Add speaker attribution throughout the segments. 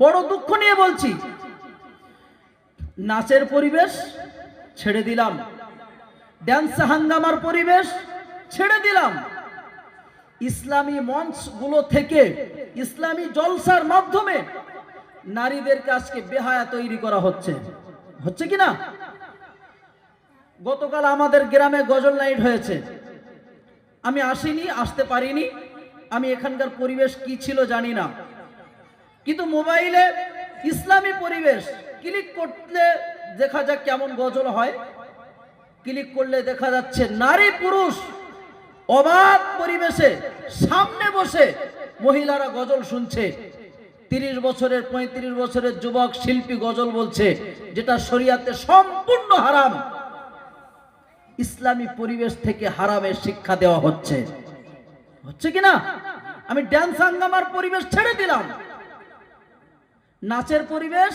Speaker 1: বড় দুঃখ নিয়ে বলছি। নাচের পরিবেশ ছেড়ে দিলাম। ড্যান্স হাঙ্গামার পরিবেশ ছেড়ে দিলাম। ইসলামী মঞ্চগুলো থেকে ইসলামী জলসার মাধ্যমে নারীদেরকে আজকে বেহায়া তৈরি করা হচ্ছে। হচ্ছে কি না? গতকাল আমাদের গ্রামে গজল নাইট হয়েছে। আমি আসিনি, আসতে পারিনি। আমি এখানকার পরিবেশ কি ছিল জানি না। কিন্তু মোবাইলে ইসলামী পরিবেশ, ক্লিক করলে দেখা যাক কেমন গজল হয়। ক্লিক করলে দেখা যাচ্ছে নারী পুরুষ অবাধ পরিবেশে সামনে বসে মহিলারা গজল শুনছে। তিরিশ বছরের, পঁয়ত্রিশ বছরের যুবক শিল্পী গজল বলছে, যেটা শরিয়াতে সম্পূর্ণ হারাম। ইসলামী পরিবেশ থেকে হারামের শিক্ষা দেওয়া হচ্ছে। হচ্ছে কি না? আমি ড্যান্স হাঙ্গামার পরিবেশ ছেড়ে দিলাম। নাচের পরিবেশ,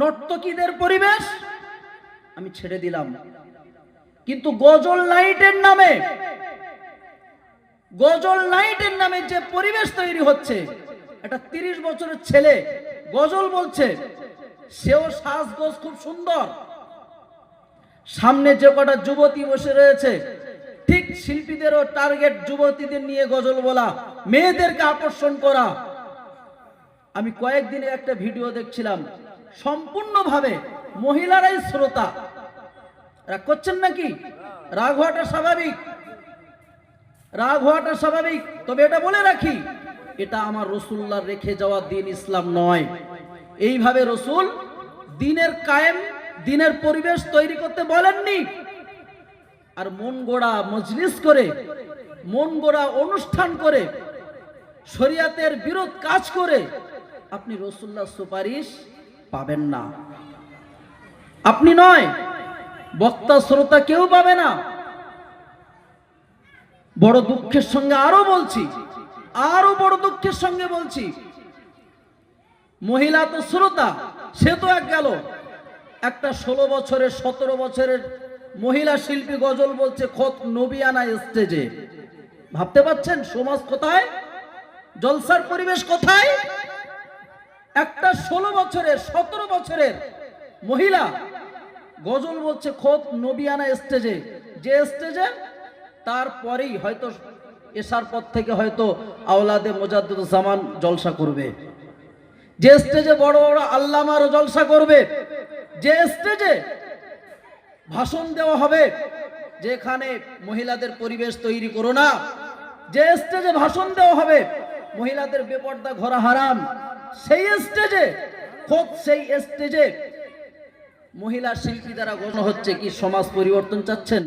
Speaker 1: নর্তকীদের পরিবেশ, আমি ছেড়ে দিলাম। কিন্তু গজল নাইটের নামে, গজল নাইটের নামে যে পরিবেশ তৈরি হচ্ছে, একটা তিরিশ বছরের ছেলে গজল বলছে, সেও সাজগোজ খুব সুন্দর। সামনে যে কটা যুবতী বসে রয়েছে, ঠিক শিল্পীদেরও টার্গেট যুবতীদের নিয়ে গজল বলা, মেয়েদেরকে আকর্ষণ করা আমি কয়েকদিনে একটা ভিডিও দেখছিলাম। সম্পূর্ণভাবে মহিলারাই শ্রোতা। রাগ করছেন নাকি? রাগ হওয়াটা স্বাভাবিক। রাগ হওয়াটা স্বাভাবিক। তবে এটা বলে রাখি, এটা আমার রসুল্লাহ রেখে যাওয়া দিন ইসলাম নয়। এইভাবে রসুল দিনের কায়েম, দিনের পরিবেশ তৈরি করতে বলেননি। আর মন গোড়া মজলিস করে, মন গোড়া অনুষ্ঠান করে, শরিয়াতের বিরোধ কাজ করে আপনি রসুল্লাহ সুপারিশ পাবেন না। আপনি নয়, বক্তা, শ্রোতা কেউ পাবে না। বড় দুঃখের সঙ্গে আরও বলছি, আরও বড় দুঃখের সঙ্গে বলছি, মহিলা তো শ্রোতা, সে তো এক গেল। একটা ষোলো বছরের, সতেরো বছরের মহিলা শিল্পী গজল বলছে খত নবিয়ানা স্টেজে। ভাবতে পাচ্ছেন সমাজ কোথায়? জলসার পরিবেশ কোথায়? একটা ষোলো বছরের, সতেরো বছরের মহিলা গজল বলছে, খোদ নবিয়ানা স্টেজে। যে স্টেজে তারপরেই হয়তো এসার পর থেকে হয়তো আওলাদে মোজাদ্দুদ জামান জলসা করবে। যে স্টেজে বড় বড় আল্লামারও জলসা করবে, যে স্টেজে ভাষণ দেওয়া হবে, যেখানে মহিলাদের পরিবেশ তৈরি করো না, যে স্টেজে ভাষণ দেওয়া হবে, মহিলাদের বেপর্দা ঘোরা হারাম। সেই স্টেজে খোদ সেই স্টেজে মহিলা শিল্পী দ্বারা গণ হচ্ছে কি সমাজ পরিবর্তন চাচ্ছেন?